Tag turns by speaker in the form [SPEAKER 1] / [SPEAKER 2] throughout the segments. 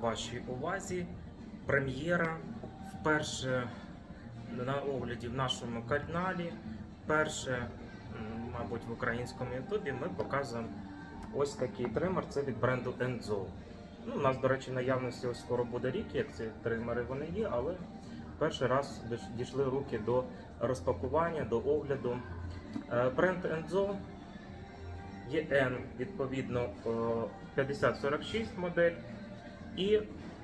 [SPEAKER 1] вашій увазі прем'єра вперше на огляді в нашому каналі. Перше, мабуть, в українському ютубі ми показуємо ось такий тример. Це від бренду Enzo. Ну, у нас, до речі, наявності ось скоро буде рік, як ці тримери вони є, але перший раз дійшли руки до розпакування, до огляду. Е, Бренд Enzo ЄН, відповідно, е, 5046 модель. І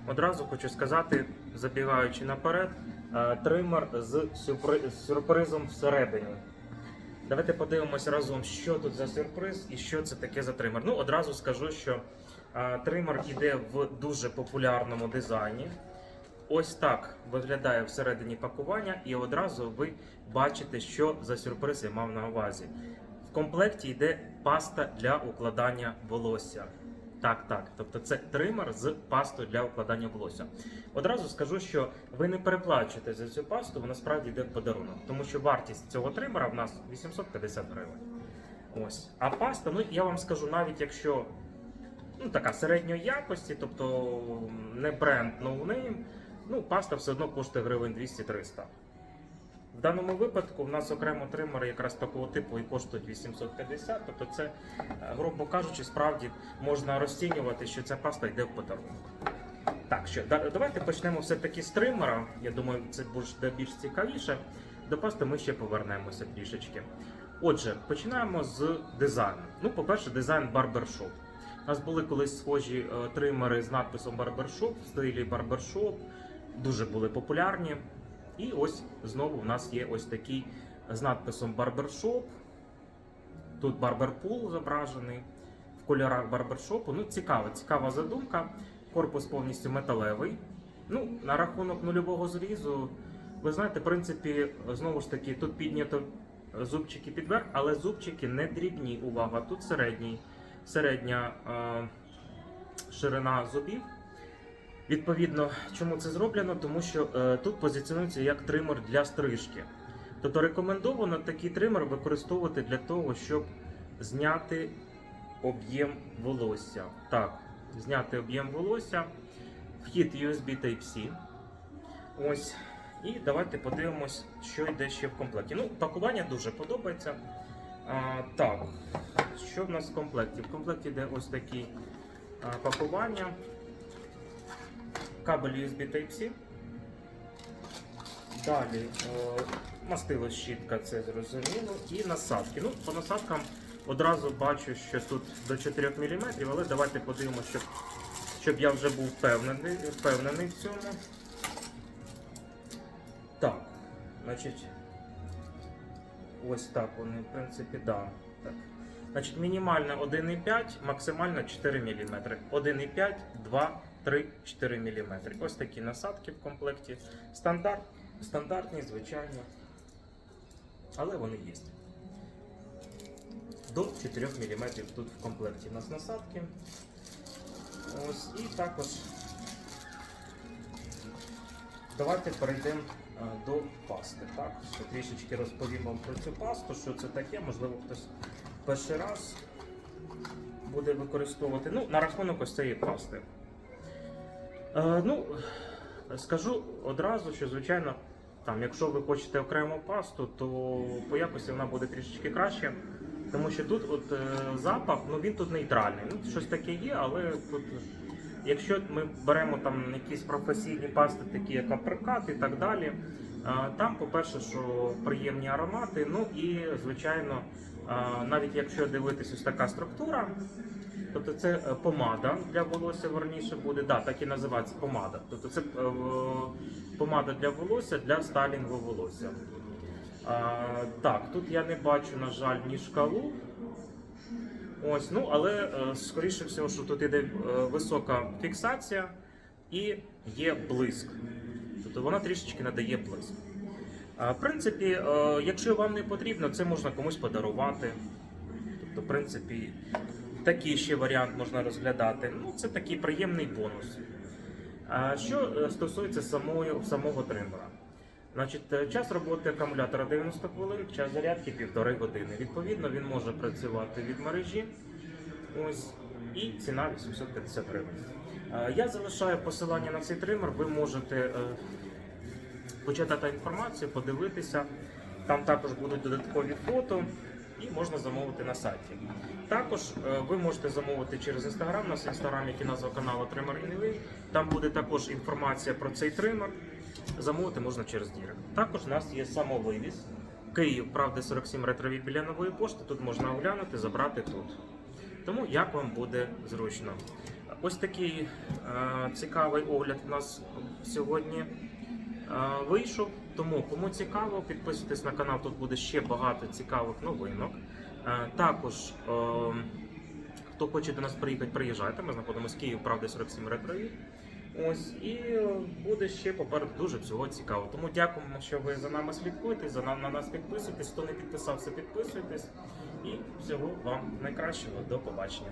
[SPEAKER 1] одразу хочу сказати, забігаючи наперед, е, тример з сюрпризом всередині. Давайте подивимося разом, що тут за сюрприз і що це таке за тример. Ну, одразу скажу, що е, тример іде в дуже популярному дизайні. Ось так виглядає всередині пакування, і одразу ви бачите, що за сюрприз я мав на увазі. В комплекті йде паста для укладання волосся. Так, так. Тобто це тример з пастою для укладання волосся. Одразу скажу, що ви не переплачуєте за цю пасту, вона справді йде в подарунок, тому що вартість цього тримера в нас 850 гривень. Ось. А паста, ну я вам скажу, навіть якщо ну, така середньої якості, тобто не бренд no-name, ну паста все одно коштує гривень 200-300. В даному випадку в нас окремо тримери якраз такого типу і коштують 850, тобто це, е, грубо кажучи, справді можна розцінювати, що ця паста йде в подарунок. Так, що давайте почнемо все-таки з тримера. Я думаю, це буде більш цікавіше. До пасти ми ще повернемося трішечки. Отже, починаємо з дизайну. Ну, по-перше, дизайн барбершоп. У нас були колись схожі е, тримери з надписом барбершоп в стилі барбершоп. Дуже були популярні. І ось знову в нас є ось такий з надписом барбершоп. Тут барберпул зображений в кольорах барбершопу. Ну, цікава, цікава задумка. Корпус повністю металевий. Ну, на рахунок нульового зрізу, ви знаєте, в принципі, знову ж таки, тут піднято зубчики підверх, але зубчики не дрібні. Увага, тут середній, середня е, ширина зубів. Відповідно, чому це зроблено? Тому що е, тут позиціонується як тример для стрижки. Тобто рекомендовано такий тример використовувати для того, щоб зняти об'єм волосся. Так, зняти об'єм волосся, вхід USB Type-C. Ось. І давайте подивимось, що йде ще в комплекті. Ну, пакування дуже подобається. А, так, що в нас в комплекті? В комплекті йде ось такі а, пакування. Кабель USB Type-C. Далі е, мастило щітка, це зрозуміло. І насадки. Ну, по насадкам одразу бачу, що тут до 4 мм, але давайте подивимося, щоб, щоб я вже був впевнений, впевнений в цьому. Так, значить, ось так вони, в принципі, да. Так. Значить, мінімальна 1,5, максимальна 4 мм. 1,5, 2, 3, 4 мм. Ось такі насадки в комплекті. Стандарт, стандартні, звичайно. Але вони є. До 4 мм тут в комплекті у нас насадки. Ось, і також давайте перейдемо е, до пасти. Так? Ще трішечки розповім вам про цю пасту, що це таке, можливо, хтось перший раз буде використовувати. Ну, на рахунок ось цієї пасти. Е, ну, скажу одразу, що, звичайно, там, якщо ви хочете окрему пасту, то по якості вона буде трішечки краще. Тому що тут от, е, запах, ну він тут нейтральний. Ну, щось таке є, але тут, якщо ми беремо там якісь професійні пасти, такі як априкат і так далі, е, там, по-перше, що приємні аромати, ну і звичайно, е, навіть якщо дивитись ось така структура, тобто це е, помада для волосся верніше буде, да, так і називається помада. Тобто це е, помада для волосся для стайлінгу волосся. А, так, тут я не бачу, на жаль, ні шкалу. Ось, ну, але е, скоріше всього, що тут іде висока фіксація і є блиск. Тобто вона трішечки надає блиск. В принципі, якщо вам не потрібно, це можна комусь подарувати. Тобто, в принципі, такий ще варіант можна розглядати. Ну, це такий приємний бонус. А що е, стосується самої, самого тримера? Значить, е, час роботи акумулятора 90 хвилин, час зарядки 1,5 години. Відповідно, він може працювати від мережі. Ось, і ціна 850 гривень. Е, Я залишаю посилання на цей тример. Ви можете почитати інформацію, подивитися. Там також будуть додаткові фото і можна замовити на сайті. Також е, ви можете замовити через інстаграм. У нас інстаграм, який назва каналу Тример Інвей. Там буде також інформація про цей тример. Замовити можна через Дірект. Також у нас є самовивіз. Київ, правда, 47 ретрові біля нової пошти. Тут можна оглянути, забрати тут. Тому як вам буде зручно. Ось такий е, цікавий огляд у нас сьогодні е, вийшов. Тому кому цікаво, підписуйтесь на канал. Тут буде ще багато цікавих новинок. Е, також, е, хто хоче до нас приїхати, приїжджайте. Ми знаходимося в Київ, правда, 47 ретрові. Ось і буде ще попереду дуже всього цікаво. Тому дякуємо, що ви за нами слідкуєте, за на нас підписуєтесь. Хто не підписався, підписуйтесь. І всього вам найкращого. До побачення.